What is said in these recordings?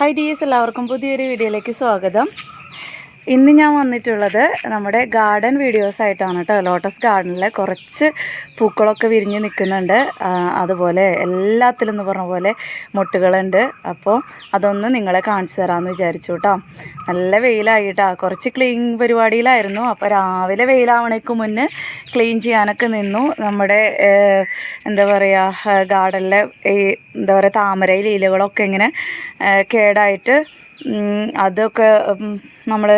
Hi dears എല്ലാവർക്കും പുതിയൊരു വീഡിയോയിലേക്ക് സ്വാഗതം. ഇന്ന് ഞാൻ വന്നിട്ടുള്ളത് നമ്മുടെ ഗാർഡൻ വീഡിയോസ് ആയിട്ടാണ് കേട്ടോ. ലോട്ടസ് ഗാർഡനിലെ കുറച്ച് പൂക്കളൊക്കെ വിരിഞ്ഞ് നിൽക്കുന്നുണ്ട്. അതുപോലെ എല്ലാത്തിലും എന്ന് പറഞ്ഞ പോലെ മുട്ടുകളുണ്ട്. അപ്പോൾ അതൊന്ന് നിങ്ങളെ കാണിച്ചു തരാമെന്ന് വിചാരിച്ചു കേട്ടോ. നല്ല വെയിലായിട്ടാ. കുറച്ച് ക്ലീൻ പരിപാടിയിലായിരുന്നു. അപ്പോൾ രാവിലെ വെയിലാവണേക്ക് മുന്നേ ക്ലീൻ ചെയ്യാനൊക്കെ നിന്നു. നമ്മുടെ എന്താ പറയുക ഗാർഡനിലെ ഈ എന്താ പറയുക താമരയിൽ ഇലകളൊക്കെ ഇങ്ങനെ കേടായിട്ട് അതൊക്കെ നമ്മൾ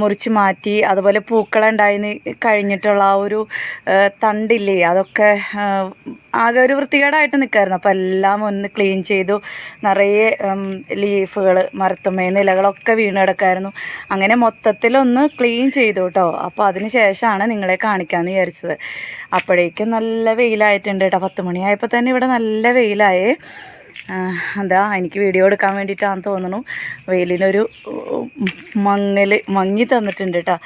മുറിച്ച് മാറ്റി അതുപോലെ പൂക്കളുണ്ടായിന്ന് കഴിഞ്ഞിട്ടുള്ള ആ ഒരു തണ്ടില്ലേ അതൊക്കെ ആകെ ഒരു വൃത്തികേടായിട്ട് നിൽക്കായിരുന്നു അപ്പോൾ എല്ലാം ഒന്ന് ക്ലീൻ ചെയ്തു. നിറയെ ലീഫുകൾ മരത്തുമ്മേന്ന് നിലകളൊക്കെ വീണ് കിടക്കായിരുന്നു അങ്ങനെ മൊത്തത്തിലൊന്ന് ക്ലീൻ ചെയ്തു കേട്ടോ അപ്പോൾ അതിന് ശേഷമാണ് നിങ്ങളെ കാണിക്കാമെന്ന് വിചാരിച്ചത്. അപ്പോഴേക്കും നല്ല വെയിലായിട്ടുണ്ട് കേട്ടോ പത്ത് മണിയായപ്പോൾ തന്നെ ഇവിടെ നല്ല വെയിലായേ. എന്താ എനിക്ക് വീഡിയോ എടുക്കാൻ വേണ്ടിയിട്ടാണെന്ന് തോന്നുന്നു. വെയിലിനൊരു മങ്ങൽ മങ്ങി തന്നിട്ടുണ്ട് കേട്ടോ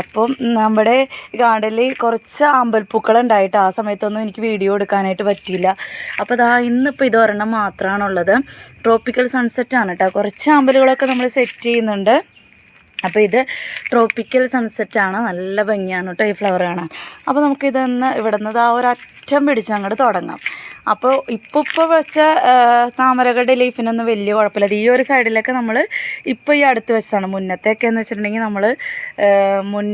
അപ്പം നമ്മുടെ ഗാർഡനിൽ കുറച്ച് ആമ്പൽപ്പൂക്കൾ ഉണ്ടായിട്ട് ആ സമയത്തൊന്നും എനിക്ക് വീഡിയോ എടുക്കാനായിട്ട് പറ്റിയില്ല. അപ്പോൾ അതാ ഇന്നിപ്പോൾ ഇത് ഒരെണ്ണം മാത്രമാണുള്ളത് ട്രോപ്പിക്കൽ ആണ് കേട്ടോ കുറച്ച് ആമ്പലുകളൊക്കെ നമ്മൾ സെറ്റ് ചെയ്യുന്നുണ്ട്. അപ്പോൾ ഇത് ട്രോപ്പിക്കൽ സൺസെറ്റാണ് നല്ല ഭംഗിയാണ് കേട്ടോ ഈ ഫ്ലവർ കാണാൻ. അപ്പോൾ നമുക്കിതൊന്ന് ഇവിടെ നിന്ന് ആ ഒരു അറ്റം പിടിച്ച് അങ്ങോട്ട് തുടങ്ങാം. അപ്പോൾ ഇപ്പോൾ ഇപ്പോൾ വെച്ച താമരകളുടെ ലീഫിനൊന്നും വലിയ കുഴപ്പമില്ല. ഈ ഒരു സൈഡിലൊക്കെ നമ്മൾ ഇപ്പോൾ ഈ അടുത്ത് വെച്ചാണ് മുന്നത്തെയൊക്കെ എന്ന് വെച്ചിട്ടുണ്ടെങ്കിൽ നമ്മൾ മുൻ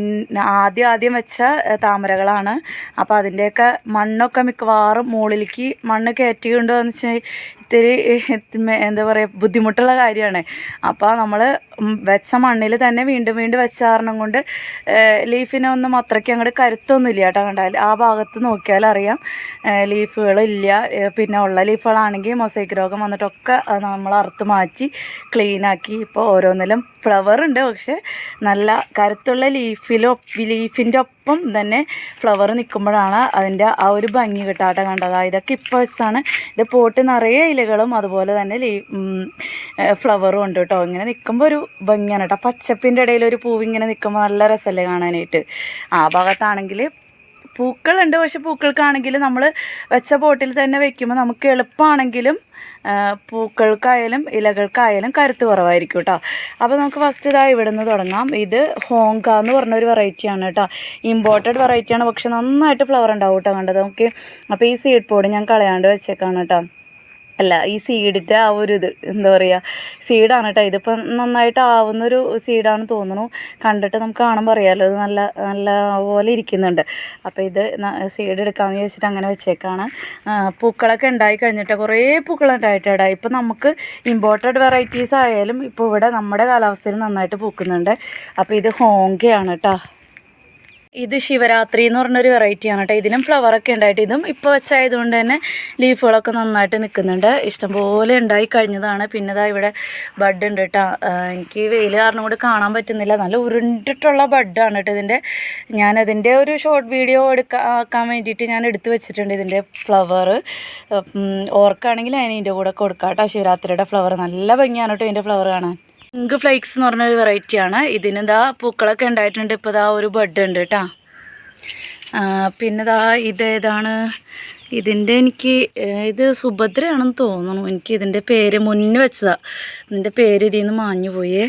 ആദ്യം ആദ്യം വെച്ച താമരകളാണ്. അപ്പോൾ അതിന്റെയൊക്കെ മണ്ണൊക്കെ മിക്കവാറും മുകളിലേക്ക് മണ്ണ് കയറ്റിക്കൊണ്ടു എന്ന് വെച്ചാൽ ഇത്തിരി എന്താ പറയുക ബുദ്ധിമുട്ടുള്ള കാര്യമാണ്. അപ്പോൾ നമ്മൾ വെച്ച മണ്ണിൽ തന്നെ വീണ്ടും വീണ്ടും വെച്ച കാരണം കൊണ്ട് ലീഫിനൊന്നും അത്രയ്ക്ക് അങ്ങോട്ട് കരുത്തൊന്നുമില്ല കേട്ടോ. കണ്ടാൽ ആ ഭാഗത്ത് നോക്കിയാൽ അറിയാം ലീഫുകളില്ല. പിന്നെ ഉള്ള ലീഫുകളാണെങ്കിൽ മൊസൈക്ക് രോഗം വന്നിട്ടൊക്കെ നമ്മൾ അറുത്ത് മാറ്റി ക്ലീനാക്കി ഇപ്പോൾ ഓരോന്നിലും ഫ്ലവർ ഉണ്ട്. പക്ഷെ നല്ല കരുത്തുള്ള ലീഫിലോ ലീഫിന്റെ ഒപ്പം തന്നെ ഫ്ലവർ നിൽക്കുമ്പോഴാണ് അതിന്റെ ആ ഒരു ഭംഗി കിട്ടാട്ട കണ്ടത്. ഇതൊക്കെ ഇപ്പോൾ വെച്ചാണ് ഇത് പോട്ട് നിറയെ ഇലകളും അതുപോലെ തന്നെ ലീ ഫ്ലവറും ഉണ്ട് കേട്ടോ. ഇങ്ങനെ നിൽക്കുമ്പോൾ ഒരു ഭംഗിയാണ് കേട്ടോ. പച്ചപ്പിന്റെ ഇടയിൽ ഒരു പൂവിങ്ങനെ നിൽക്കുമ്പോൾ നല്ല രസമല്ലേ കാണാനായിട്ട്. ആ ഭാഗത്താണെങ്കിൽ പൂക്കളുണ്ട്. പക്ഷെ പൂക്കൾക്കാണെങ്കിൽ നമ്മൾ വെച്ച പോട്ടിൽ തന്നെ വെക്കുമ്പോൾ നമുക്ക് എളുപ്പമാണെങ്കിലും പൂക്കൾക്കായാലും ഇലകൾക്കായാലും കരുത്ത് കുറവായിരിക്കും കേട്ടോ. അപ്പോൾ നമുക്ക് ഫസ്റ്റ് ഇതാ ഇവിടെ നിന്ന് തുടങ്ങാം. ഇത് ഹോങ്ക എന്ന് പറഞ്ഞൊരു വെറൈറ്റിയാണ് കേട്ടോ. ഇമ്പോർട്ടഡ് വെറൈറ്റിയാണ് പക്ഷെ നന്നായിട്ട് ഫ്ലവർ ഉണ്ടാവും കേട്ടോ കണ്ടത്. നമുക്ക് അപ്പോൾ ഈ സീഡ് പോഡ് ഞാൻ കളയാണ്ട് വെച്ചേക്കാണ് കേട്ടോ. അല്ല ഈ സീഡിന്റെ ആ ഒരു ഇത് എന്താ പറയുക സീഡാണ് കേട്ടോ ഇതിപ്പം നന്നായിട്ട് ആവുന്നൊരു സീഡാണ് തോന്നുന്നു. കണ്ടിട്ട് നമുക്ക് കാണുമ്പോൾ അറിയാമല്ലോ ഇത് നല്ല നല്ല പോലെ ഇരിക്കുന്നുണ്ട്. അപ്പോൾ ഇത് സീഡ് എടുക്കാമെന്ന് വെച്ചിട്ട് അങ്ങനെ വെച്ചേക്കാണ്. പൂക്കളൊക്കെ ഉണ്ടായി കഴിഞ്ഞിട്ട് കുറേ പൂക്കളുണ്ടായിട്ടാ ഇപ്പം നമുക്ക് ഇമ്പോർട്ടഡ് വെറൈറ്റീസ് ആയാലും ഇപ്പോൾ ഇവിടെ നമ്മുടെ കാലാവസ്ഥയിൽ നന്നായിട്ട് പൂക്കുന്നുണ്ട്. അപ്പോൾ ഇത് ഹോങ്കയാണ് കേട്ടോ ഇത് ശിവരാത്രി എന്ന് പറഞ്ഞൊരു വെറൈറ്റിയാണ് കേട്ടോ. ഇതിലും ഫ്ലവറൊക്കെ ഉണ്ടായിട്ട് ഇതും ഇപ്പോൾ വെച്ചായതുകൊണ്ട് തന്നെ ലീഫുകളൊക്കെ നന്നായിട്ട് നിൽക്കുന്നുണ്ട് ഇഷ്ടംപോലെ ഉണ്ടായി കഴിഞ്ഞതാണ്. പിന്നെ ഇതാ ഇവിടെ ബഡ് ഉണ്ട് കേട്ടോ. എനിക്ക് വെയിൽ കാരണം കൂടി കാണാൻ പറ്റുന്നില്ല. നല്ല ഉരുണ്ടിട്ടുള്ള ബഡാണ് കേട്ടോ ഇതിന്റെ. ഞാനതിന്റെ ഒരു ഷോർട്ട് വീഡിയോ എടുക്കാൻ വേണ്ടിയിട്ട് ഞാൻ എടുത്തു വെച്ചിട്ടുണ്ട് ഇതിന്റെ ഫ്ലവർ ഓർക്കാണെങ്കിൽ അതിന് ഇതിന്റെ കൂടെ കൊടുക്കാം കേട്ടോ. ശിവരാത്രിയുടെ ഫ്ലവർ നല്ല ഭംഗിയാണ് കേട്ടോ ഇതിന്റെ ഫ്ലവർ കാണാൻ. പിങ്ക് ഫ്ലേക്സ് എന്ന് പറഞ്ഞൊരു വെറൈറ്റിയാണ് ഇതിന് ഇതാ പൂക്കളൊക്കെ ഉണ്ടായിട്ടുണ്ട്. ഇപ്പോൾ ഇതാ ഒരു ബഡ് ഉണ്ട് കേട്ടോ പിന്നെ ഇതാ ഇതേതാണ് ഇതിന്റെ എനിക്ക് ഇത് സുഭദ്രയാണെന്ന് തോന്നുന്നു. എനിക്ക് ഇതിന്റെ പേര് മുന്നേ വെച്ചതാണ് ഇതിന്റെ പേര് ഇതിൽ നിന്ന് മാഞ്ഞു പോയേ.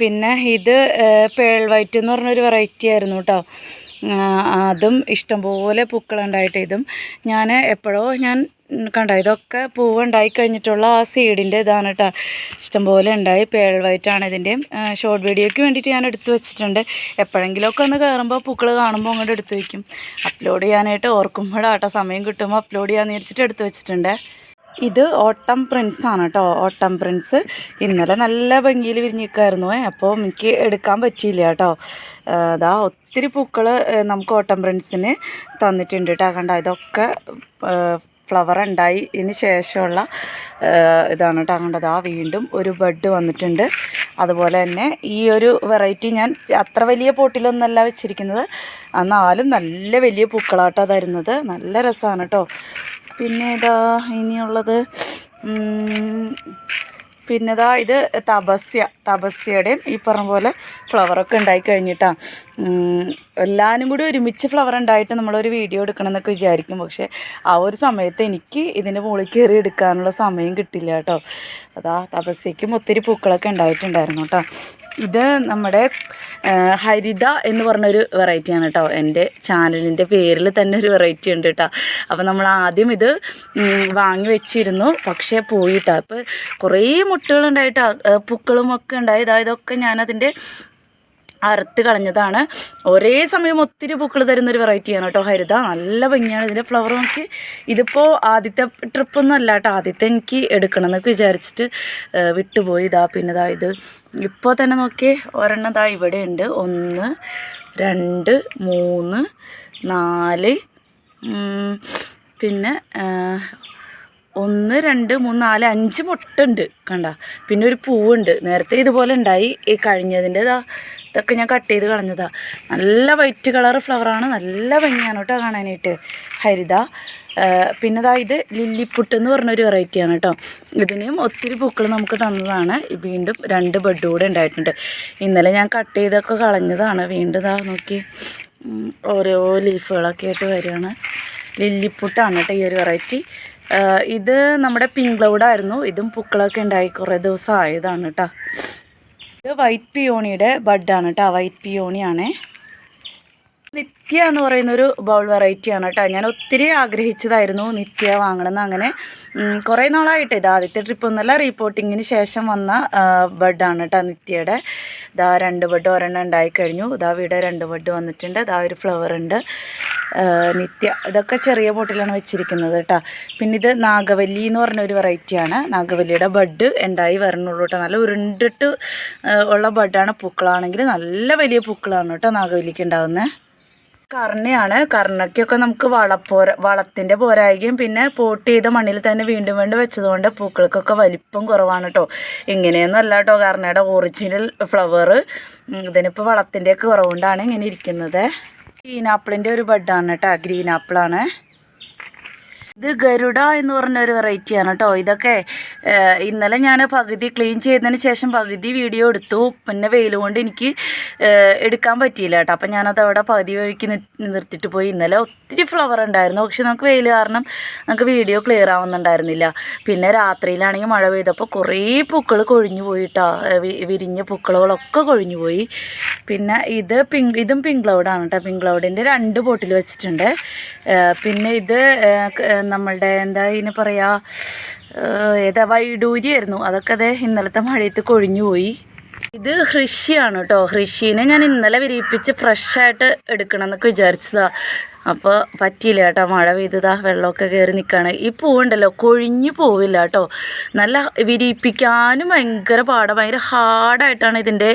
പിന്നെ ഇത് പേൾ വൈറ്റ് എന്ന് പറഞ്ഞൊരു വെറൈറ്റി ആയിരുന്നു കേട്ടോ അതും ഇഷ്ടംപോലെ പൂക്കളുണ്ടായിട്ട് ഇതും. ഞാൻ എപ്പോഴോ ഞാൻ കണ്ടോ? ഇതൊക്കെ പൂവുണ്ടായി കഴിഞ്ഞിട്ടുള്ള ആ സീഡിന്റെ ഇതാണ് കേട്ടോ ഇഷ്ടംപോലെ ഉണ്ടായി. പേൾ വൈറ്റാണ് ഇതിന്റെയും ഷോർട്ട് വീഡിയോയ്ക്ക് വേണ്ടിയിട്ട് ഞാൻ എടുത്തു വെച്ചിട്ടുണ്ട്. എപ്പോഴെങ്കിലുമൊക്കെ ഒന്ന് കയറുമ്പോൾ പൂക്കൾ കാണുമ്പോൾ അങ്ങോട്ട് എടുത്തു വയ്ക്കും അപ്ലോഡ് ചെയ്യാനായിട്ട് ഓർക്കുമ്പോഴാട്ടോ സമയം കിട്ടുമ്പോൾ അപ്ലോഡ് ചെയ്യാൻ വിചാരിച്ചിട്ട് എടുത്തു വെച്ചിട്ടുണ്ട്. ഇത് ഓട്ടം പ്രിൻസ് ആണ് കേട്ടോ ഓട്ടം പ്രിൻസ് ഇന്നലെ നല്ല ഭംഗിയിൽ വിരിഞ്ഞിരിക്കുമായിരുന്നു അപ്പോൾ എനിക്ക് എടുക്കാൻ പറ്റിയില്ല കേട്ടോ അതാ ഒത്തിരി പൂക്കൾ നമുക്ക് ഓട്ടം പ്രിൻസിന് തന്നിട്ടുണ്ട് കേട്ടോ കണ്ട? ഇതൊക്കെ ഫ്ലവർ ഉണ്ടായി. ഇതിന് ശേഷമുള്ള ഇതാണ് കേട്ടോ കണ്ടത്. ആ വീണ്ടും ഒരു ബഡ് വന്നിട്ടുണ്ട്. അതുപോലെ തന്നെ ഈ ഒരു വെറൈറ്റി ഞാൻ അത്ര വലിയ പോട്ടിലൊന്നല്ല വെച്ചിരിക്കുന്നത്. എന്നാലും നല്ല വലിയ പൂക്കളാട്ടോ തരുന്നത്. നല്ല രസമാണ് കേട്ടോ പിന്നെ ഇതാ ഇനിയുള്ളത് ഉം, പിന്നെതാ ഇത് തപസ്യ തപസ്യയുടെയും ഈ പറഞ്ഞ പോലെ ഫ്ലവറൊക്കെ ഉണ്ടായി കഴിഞ്ഞിട്ടാ. എല്ലാവരും കൂടി ഒരുമിച്ച് ഫ്ലവർ ഉണ്ടായിട്ട് നമ്മളൊരു വീഡിയോ എടുക്കണം എന്നൊക്കെ വിചാരിക്കും. പക്ഷേ ആ ഒരു സമയത്ത് എനിക്ക് ഇതിന്റെ മുകളിൽ കയറി എടുക്കാനുള്ള സമയം കിട്ടില്ല കേട്ടോ. അതാ തപസ്യയ്ക്കും ഒത്തിരി പൂക്കളൊക്കെ ഉണ്ടായിട്ടുണ്ടായിരുന്നു കേട്ടോ. ഇത് നമ്മുടെ ഹരിത എന്ന് പറഞ്ഞൊരു വെറൈറ്റിയാണ് കേട്ടോ എന്റെ ചാനലിന്റെ പേരിൽ തന്നെ ഒരു വെറൈറ്റി ഉണ്ട് കേട്ടോ അപ്പോൾ നമ്മൾ ആദ്യം ഇത് വാങ്ങി വെച്ചിരുന്നു. പക്ഷേ പോയിട്ടാ അപ്പോൾ കുറേ മുട്ടുകളുണ്ടായിട്ടാണ് ആ, പൂക്കളും ഒക്കെ ഉണ്ടായി. ഇതാ ഇതൊക്കെ ഞാനതിന്റെ അറുത്ത് കളഞ്ഞതാണ്. ഒരേ സമയം ഒത്തിരി പൂക്കൾ തരുന്നൊരു വെറൈറ്റിയാണ് കേട്ടോ ഹരിത. നല്ല ഭംഗിയാണ് ഇതിന്റെ ഫ്ലവർ നോക്കി. ഇതിപ്പോൾ ആദ്യത്തെ ട്രിപ്പൊന്നും അല്ല കേട്ടോ. ആദ്യത്തെ എനിക്ക് എടുക്കണം എന്നൊക്കെ വിചാരിച്ചിട്ട് വിട്ടുപോയി. ഇതാ പിന്നെ ഇതാ ഇത്. ഇപ്പോൾ തന്നെ നോക്കിയേ ഒരെണ്ണം ഇതാ ഇവിടെ ഉണ്ട്. ഒന്ന് രണ്ട് മൂന്ന് നാല് പിന്നെ ഒന്ന് രണ്ട് മൂന്ന് നാല് അഞ്ച് മുട്ടുണ്ട് കണ്ട. പിന്നെ ഒരു പൂവുണ്ട്. നേരത്തെ ഇതുപോലെ ഉണ്ടായി. ഈ കഴിഞ്ഞതിന്റെ ഇതൊക്കെ ഞാൻ കട്ട് ചെയ്ത് കളഞ്ഞതാണ് നല്ല വൈറ്റ് കളർ ഫ്ലവറാണ് നല്ല ഭംഗിയാണ് കേട്ടോ കാണാനായിട്ട്. ഹരിത പിന്നെ ദാ ഇത് ലില്ലിപ്പുട്ട് എന്ന് പറഞ്ഞൊരു വെറൈറ്റിയാണ് കേട്ടോ. ഇതിനും ഒത്തിരി പൂക്കൾ നമുക്ക് തന്നതാണ്. വീണ്ടും രണ്ട് ബെഡ് കൂടെ ഉണ്ടായിട്ടുണ്ട്. ഇന്നലെ ഞാൻ കട്ട് ചെയ്തൊക്കെ കളഞ്ഞതാണ്. വീണ്ടും ഇതാ നോക്കി. ഓരോ ലീഫുകളൊക്കെ ആയിട്ട് വരികയാണ്. ലില്ലിപ്പുട്ടാണ് കേട്ടോ ഈ ഒരു വെറൈറ്റി ഇത് നമ്മുടെ പിങ്ക് ക്ലൗഡായിരുന്നു ഇതും പൂക്കളൊക്കെ ഉണ്ടായി കുറേ ദിവസം ആയതാണ് കേട്ടോ. ഇത് വൈറ്റ് പിയോണിയുടെ ബഡാണ് കേട്ടോ വൈറ്റ് പിയോണിയാണേ. നിത്യ എന്ന് പറയുന്നൊരു ബൗൾ വെറൈറ്റിയാണ് കേട്ടോ. ഞാൻ ഒത്തിരി ആഗ്രഹിച്ചതായിരുന്നു നിത്യ വാങ്ങണമെന്ന് അങ്ങനെ. കുറേ നാളായിട്ട് ഇത് ആദ്യത്തെ ട്രിപ്പ് ഒന്നല്ല റീപോർട്ടിങ്ങിന് ശേഷം വന്ന ബഡാണ് കേട്ടോ നിത്യയുടെ. ഇതാ രണ്ട് ബഡ് ഒരെണ്ണം ഉണ്ടായി കഴിഞ്ഞു. ഇതാ ഇവിടെ രണ്ട് ബഡ് വന്നിട്ടുണ്ട്. ഇതാ ഒരു ഫ്ലവർ ഉണ്ട്. നിത്യ ഇതൊക്കെ ചെറിയ ബോട്ടിലാണ് വെച്ചിരിക്കുന്നത് കേട്ടോ. പിന്നെ ഇത് നാഗവല്ലി എന്ന് പറഞ്ഞ ഒരു വെറൈറ്റിയാണ്. നാഗവല്ലിയുടെ ബഡ് ഉണ്ടായി വരണുള്ളൂ കേട്ടോ. നല്ല ഉരുണ്ടിട്ട് ഉള്ള ബഡാണ് പൂക്കളാണെങ്കിൽ നല്ല വലിയ പൂക്കളാണ് കേട്ടോ നാഗവല്ലിക്ക് ഉണ്ടാവുന്നത് കർണയാണ്. കർണയ്ക്കൊക്കെ നമുക്ക് വളപ്പോര വളത്തിന്റെ പോരായികയും പിന്നെ പോട്ട് ചെയ്ത മണ്ണിൽ തന്നെ വീണ്ടും വീണ്ടും വെച്ചതുകൊണ്ട് പൂക്കൾക്കൊക്കെ വലിപ്പം കുറവാണ് കേട്ടോ ഇങ്ങനെയൊന്നും അല്ല കേട്ടോ കർണയുടെ ഒറിജിനൽ ഫ്ലവർ ഇതിനിപ്പോൾ വളത്തിന്റെയൊക്കെ കുറവുകൊണ്ടാണ് ഇങ്ങനെ ഇരിക്കുന്നത്. ഗ്രീൻ ആപ്പിളിന്റെ ഒരു ബഡാണ് കേട്ടോ ഗ്രീൻ ആപ്പിളാണ് ഇത് ഗരുഡ എന്ന് പറഞ്ഞ ഒരു വെറൈറ്റിയാണ് കേട്ടോ ഇതൊക്കെ ഇന്നലെ ഞാൻ പകുതി ക്ലീൻ ചെയ്തതിന് ശേഷം പകുതി വീഡിയോ എടുത്തു. പിന്നെ വെയിൽ കൊണ്ട് എനിക്ക് എടുക്കാൻ പറ്റിയില്ല കേട്ടോ അപ്പം ഞാനത് അവിടെ പകുതി വഴിക്ക് നിർത്തിട്ട് പോയി. ഇന്നലെ ഒത്തിരി ഫ്ലവർ ഉണ്ടായിരുന്നു. പക്ഷെ നമുക്ക് വെയിൽ കാരണം നമുക്ക് വീഡിയോ ക്ലിയർ ആവുന്നുണ്ടായിരുന്നില്ല. പിന്നെ രാത്രിയിലാണെങ്കിൽ മഴ പെയ്തപ്പോൾ കുറേ പൂക്കൾ കൊഴിഞ്ഞു പോയിട്ടോ വിരിഞ്ഞ പൂക്കളുകളൊക്കെ കൊഴിഞ്ഞു പോയി. പിന്നെ ഇത് പിങ്ക് ഇതും പിങ്ക് ക്ലൗഡാണ് കേട്ടോ പിങ്ക് ക്ലൗഡിന്റെ രണ്ട് ബോട്ടിൽ വെച്ചിട്ടുണ്ട്. പിന്നെ ഇത് നമ്മളുടെ എന്താ ഇതിന് പറയാ ഏഹ്, ഏതാ വൈഡൂരിയായിരുന്നു അതൊക്കെ അതെ ഇന്നലത്തെ മഴയത്ത് കൊഴിഞ്ഞു പോയി. ഇത് ഹൃഷിയാണ് കേട്ടോ ഹൃഷീനെ ഞാൻ ഇന്നലെ വിരിയിപ്പിച്ച് ഫ്രഷായിട്ട് എടുക്കണം എന്നൊക്കെ വിചാരിച്ചതാ. അപ്പോൾ പറ്റിയില്ല കേട്ടോ. മഴ പെയ്തതാ വെള്ളമൊക്കെ കയറി നിൽക്കുകയാണ് ഈ പൂവുണ്ടല്ലോ കൊഴിഞ്ഞു പോവില്ല കേട്ടോ നല്ല വിരിയിപ്പിക്കാനും ഭയങ്കര പാടാണ് ഭയങ്കര ഹാർഡായിട്ടാണ് ഇതിന്റെ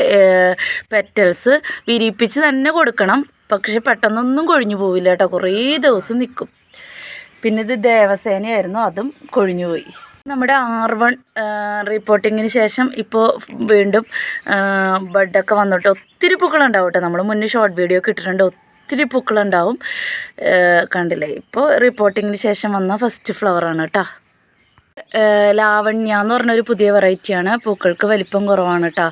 പെറ്റൽസ്. വിരിയിപ്പിച്ച് തന്നെ കൊടുക്കണം. പക്ഷെ പെട്ടെന്നൊന്നും കൊഴിഞ്ഞു പോവില്ല കേട്ടോ കുറേ ദിവസം നിൽക്കും പിന്നെ ഇത് ദേവസേനയായിരുന്നു അതും കൊഴിഞ്ഞുപോയി. നമ്മുടെ ആർ വൺ റിപ്പോർട്ടിങ്ങിന് ശേഷം ഇപ്പോൾ വീണ്ടും ബഡൊക്കെ വന്നിട്ട് ഒത്തിരി പൂക്കളുണ്ടാവും കേട്ടോ നമ്മൾ മുന്നേ ഷോർട്ട് വീഡിയോ ഒക്കെ ഇട്ടിട്ടുണ്ട് ഒത്തിരി പൂക്കളുണ്ടാവും. കണ്ടില്ലേ? ഇപ്പോൾ റിപ്പോർട്ടിങ്ങിന് ശേഷം വന്ന ഫസ്റ്റ് ഫ്ലവറാണ് കേട്ടോ ലാവണ്യ എന്ന് പറഞ്ഞൊരു പുതിയ വെറൈറ്റിയാണ് പൂക്കൾക്ക് വലിപ്പം കുറവാണ് കേട്ടോ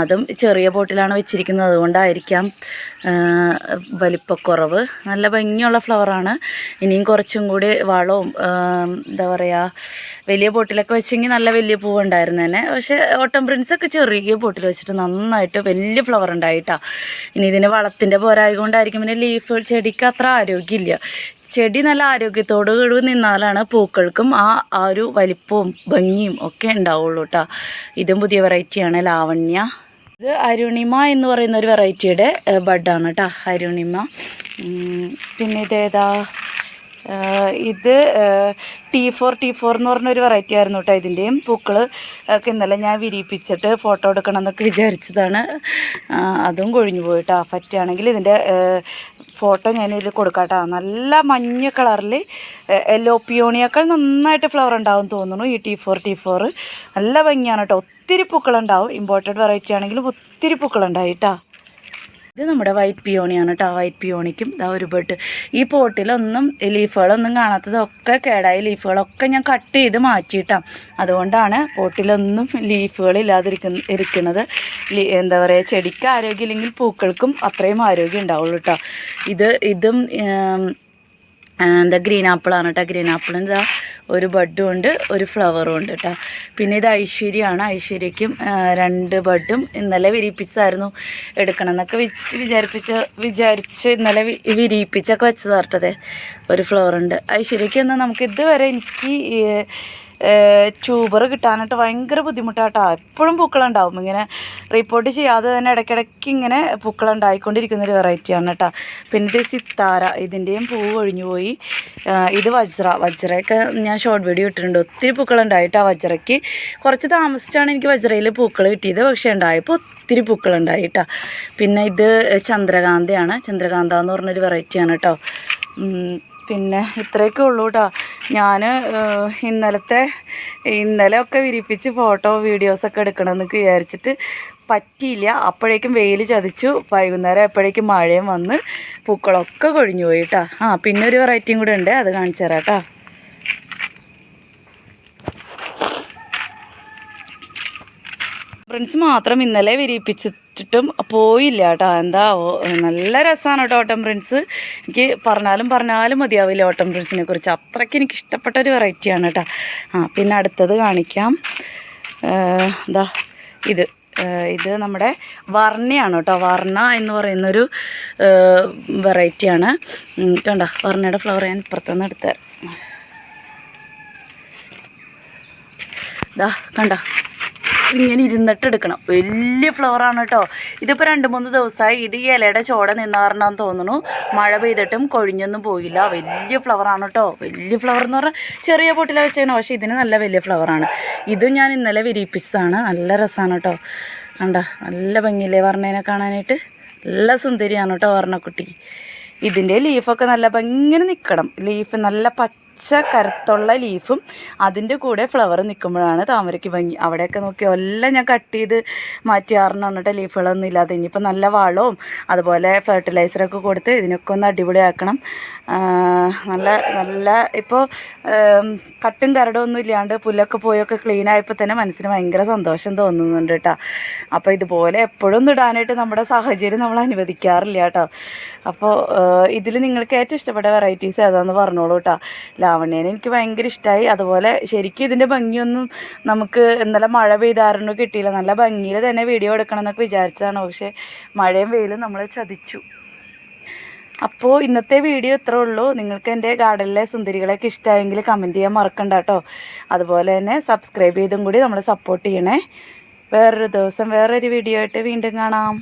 അതും ചെറിയ ബോട്ടിലാണ് വെച്ചിരിക്കുന്നത്. അതുകൊണ്ടായിരിക്കാം വലിപ്പക്കുറവ്. നല്ല ഭംഗിയുള്ള ഫ്ലവറാണ് ഇനിയും കുറച്ചും കൂടി വളവും എന്താ പറയുക വലിയ ബോട്ടിലൊക്കെ വെച്ചെങ്കിൽ നല്ല വലിയ പൂവ് തന്നെ. പക്ഷേ ഓട്ടം പ്രിൻസൊക്കെ ചെറിയ ബോട്ടിൽ വെച്ചിട്ട് നന്നായിട്ട് വലിയ ഫ്ലവർ ഉണ്ടായിട്ടാണ് ഇനി ഇതിന് വളത്തിന്റെ പോരായതുകൊണ്ടായിരിക്കും പിന്നെ ലീഫ് ചെടിക്ക് അത്ര ആരോഗ്യമില്ല. ചെടി നല്ല ആരോഗ്യത്തോടു കൂടി നിന്നാലാണ് പൂക്കൾക്കും ആ ആ ഒരു വലിപ്പവും ഭംഗിയും ഒക്കെ ഉണ്ടാവുള്ളൂ കേട്ടോ ഇതും പുതിയ വെറൈറ്റിയാണ് ലാവണ്യ. ഇത് അരുണിമ എന്ന് പറയുന്ന ഒരു വെറൈറ്റിയുടെ ബഡാണ് കേട്ടോ അരുണിമ. പിന്നെ ഇതേതാ ഇത് ടി ഫോർ ടി ഫോർ എന്ന് പറഞ്ഞൊരു വെറൈറ്റി ആയിരുന്നു കേട്ടോ ഇതിന്റെയും പൂക്കൾ ഒക്കെ ഇന്നലെ ഞാൻ വിരിയിപ്പിച്ചിട്ട് ഫോട്ടോ എടുക്കണം എന്നൊക്കെ വിചാരിച്ചതാണ് അതും കൊഴിഞ്ഞു പോയിട്ടോ പറ്റുകയാണെങ്കിൽ ഇതിന്റെ ഫോട്ടോ ഞാൻ ഇതിൽ കൊടുക്കാട്ടോ. നല്ല മഞ്ഞ കളറിൽ എല്ലോ പിയോണിയേക്കാൾ നന്നായിട്ട് ഫ്ലവർ ഉണ്ടാവും തോന്നുന്നു. ഈ ടി ഫോർ ടി ഫോർ നല്ല ഭംഗിയാണ് കേട്ടോ ഒത്തിരി പൂക്കളുണ്ടാവും. ഇമ്പോർട്ടഡ് വെറൈറ്റി ആണെങ്കിലും ഒത്തിരി പൂക്കളുണ്ടായി കേട്ടോ ഇത് നമ്മുടെ വൈറ്റ് പിയോണിയാണ് കേട്ടോ വൈറ്റ് പിയോണിക്കും ഇതാ ഒരു ബെഡ് ഈ പോട്ടിലൊന്നും ലീഫുകളൊന്നും കാണാത്തതൊക്കെ കേടായ ലീഫുകളൊക്കെ ഞാൻ കട്ട് ചെയ്ത് മാറ്റിയിട്ടാണ് അതുകൊണ്ടാണ് പോട്ടിലൊന്നും ലീഫുകൾ ഇല്ലാതിരിക്കുന്ന ഇരിക്കുന്നത്. എന്താ പറയുക ചെടിക്ക് ആരോഗ്യമില്ലെങ്കിൽ പൂക്കൾക്കും അത്രയും ആരോഗ്യം ഉണ്ടാവുള്ളൂ കേട്ടോ ഇത് ഇതും എന്താ ഗ്രീൻ ആപ്പിളാണ് കേട്ടോ ഗ്രീൻ ആപ്പിൾ എന്താ ഒരു ബഡും ഉണ്ട് ഒരു ഫ്ലവറും ഉണ്ട് കേട്ടോ പിന്നെ ഇത് ഐശ്വര്യമാണ് ഐശ്വര്യയ്ക്കും രണ്ട് ബഡും ഇന്നലെ വിരിയിപ്പിച്ചായിരുന്നു എടുക്കണം എന്നൊക്കെ വിചാരിപ്പിച്ച് വിചാരിച്ച് ഇന്നലെ വിരിയിപ്പിച്ചൊക്കെ വെച്ചതാർട്ടതേ ഒരു ഫ്ലവർ ഉണ്ട്. ഐശ്വര്യയ്ക്ക് എന്നാൽ നമുക്ക് ഇതുവരെ എനിക്ക് ട്യൂബർ കിട്ടാനായിട്ട് ഭയങ്കര ബുദ്ധിമുട്ടാട്ടോ. എപ്പോഴും പൂക്കളുണ്ടാവും. ഇങ്ങനെ റിപ്പോർട്ട് ചെയ്യാതെ തന്നെ ഇടയ്ക്കിടയ്ക്ക് ഇങ്ങനെ പൂക്കളുണ്ടായിക്കൊണ്ടിരിക്കുന്ന ഒരു വെറൈറ്റിയാണ് കേട്ടോ പിന്നെ ഇത് സിത്താര ഇതിന്റെയും പൂ ഒഴിഞ്ഞു പോയി. ഇത് വജ്ര. വജ്രയൊക്കെ ഞാൻ ഷോർട്ട് വീഡിയോ ഇട്ടിട്ടുണ്ട്. ഒത്തിരി പൂക്കളുണ്ടായിട്ടോ വജ്രയ്ക്ക്. കുറച്ച് താമസിച്ചാണ് എനിക്ക് വജ്രയിൽ പൂക്കൾ കിട്ടിയത്. പക്ഷേ ഉണ്ടായപ്പോൾ ഒത്തിരി പൂക്കളുണ്ടായി കേട്ടോ പിന്നെ ഇത് ചന്ദ്രകാന്തയാണ്. ചന്ദ്രകാന്ത എന്ന് പറഞ്ഞൊരു വെറൈറ്റിയാണ് കേട്ടോ പിന്നെ ഇത്രയൊക്കെ ഉള്ളൂ കേട്ടോ ഞാൻ ഇന്നലത്തെ ഇന്നലെ ഒക്കെ വിരിപ്പിച്ച് ഫോട്ടോ വീഡിയോസൊക്കെ എടുക്കണമെന്നൊക്കെ വിചാരിച്ചിട്ട് പറ്റിയില്ല. അപ്പോഴേക്കും വെയിൽ ചതിച്ചു. വൈകുന്നേരം എപ്പോഴേക്കും മഴയും വന്ന് പൂക്കളൊക്കെ കൊഴിഞ്ഞു പോയി കേട്ടോ ആ പിന്നെ ഒരു വെറൈറ്റിയും കൂടെ ഉണ്ട്. അത് കാണിച്ചു തരാം കേട്ടോ ഫ്രണ്ട്സ് മാത്രം ഇന്നലെ വിരിയിപ്പിച്ചിട്ടും പോയില്ല കേട്ടോ എന്താ നല്ല രസമാണ് കേട്ടോ ഓട്ടം പ്രിൻസ് എനിക്ക് പറഞ്ഞാലും പറഞ്ഞാലും മതിയാവില്ല ഓട്ടം പ്രിൻസിനെ കുറിച്ച്. അത്രയ്ക്ക് എനിക്ക് ഇഷ്ടപ്പെട്ട ഒരു വെറൈറ്റിയാണ് കേട്ടോ ആ പിന്നെ അടുത്തത് കാണിക്കാം. എന്താ ഇത്. ഇത് നമ്മുടെ വർണയാണ് കേട്ടോ വർണ എന്ന് പറയുന്നൊരു വെറൈറ്റിയാണ് കണ്ടോ? വർണയുടെ ഫ്ലവർ ഞാൻ ഇപ്പുറത്തുനിന്ന് എടുത്തരാം ഇതാ കണ്ടോ? ഇങ്ങനെ ഇരുന്നിട്ട് എടുക്കണം. വലിയ ഫ്ലവറാണ് കേട്ടോ ഇതിപ്പോൾ രണ്ട് മൂന്ന് ദിവസമായി ഇത് ഈ ഇലയുടെ ചോട നിന്നാറണമെന്ന് തോന്നുന്നു. മഴ പെയ്തിട്ടും കൊഴിഞ്ഞൊന്നും പോയില്ല. വലിയ ഫ്ലവറാണ് കേട്ടോ വലിയ ഫ്ലവർ എന്ന് പറഞ്ഞാൽ ചെറിയ പൊട്ടില വെച്ചാണ് പക്ഷേ ഇതിന് നല്ല വലിയ ഫ്ലവറാണ് ഇത് ഞാൻ ഇന്നലെ വിരിയിപ്പിച്ചതാണ് നല്ല രസമാണ് കേട്ടോ കണ്ട? നല്ല ഭംഗിയില്ലേ വർണേനെ കാണാനായിട്ട്? നല്ല സുന്ദരിയാണ് കേട്ടോ വർണക്കുട്ടി. ഇതിന്റെ ലീഫൊക്കെ നല്ല ഭംഗി നിൽക്കണം ലീഫ് നല്ല പച്ച കരുത്തുള്ള ലീഫും അതിന്റെ കൂടെ ഫ്ലവർ നിൽക്കുമ്പോഴാണ് താമരയ്ക്ക് ഭംഗി. അവിടെയൊക്കെ നോക്കി എല്ലാം ഞാൻ കട്ട് ചെയ്ത് മാറ്റിയാറിന് പറഞ്ഞിട്ട് ലീഫുകളൊന്നും ഇല്ലാതെ ഇനിയിപ്പോൾ നല്ല വളവും അതുപോലെ ഫെർട്ടിലൈസറൊക്കെ കൊടുത്ത് ഇതിനൊക്കെ ഒന്ന് അടിപൊളിയാക്കണം. നല്ല നല്ല ഇപ്പോൾ കട്ടും കരടും ഒന്നും ഇല്ലാണ്ട് പുല്ലൊക്കെ പോയൊക്കെ ക്ലീൻ ആയപ്പോൾ തന്നെ മനസ്സിന് ഭയങ്കര സന്തോഷം തോന്നുന്നുണ്ട് കേട്ടോ. അപ്പോൾ ഇതുപോലെ എപ്പോഴും ഇടാനായിട്ട് നമ്മുടെ സാഹചര്യം നമ്മൾ അനുവദിക്കാറില്ല കേട്ടോ. അപ്പോൾ ഇതിൽ നിങ്ങൾക്ക് ഏറ്റവും ഇഷ്ടപ്പെട്ട വെറൈറ്റീസ് ഏതാണെന്ന് പറഞ്ഞോളൂ കേട്ടോ. ലാവണ്യേനെ എനിക്ക് ഭയങ്കര ഇഷ്ടമായി അതുപോലെ ശരിക്കും ഇതിന്റെ ഭംഗിയൊന്നും നമുക്ക് ഇന്നലെ മഴ പെയ്തായിരുന്നു കിട്ടിയില്ല. നല്ല ഭംഗിയിൽ തന്നെ വീഡിയോ എടുക്കണം എന്നൊക്കെ വിചാരിച്ചതാണ്. പക്ഷേ മഴയും വെയിലും നമ്മൾ ചതിച്ചു. അപ്പോൾ ഇന്നത്തെ വീഡിയോ ഇത്രേ ഉള്ളൂ. നിങ്ങൾക്ക് എന്റെ ഗാർഡനിലെ സുന്ദരികളെയൊക്കെ ഇഷ്ടമായെങ്കിൽ കമന്റ് ചെയ്യാൻ മറക്കണ്ട കേട്ടോ. അതുപോലെ തന്നെ സബ്സ്ക്രൈബ് ചെയ്തും കൂടി നമ്മൾ സപ്പോർട്ട് ചെയ്യണേ. വേറൊരു ദിവസം വേറൊരു വീഡിയോ ആയിട്ട് വീണ്ടും കാണാം.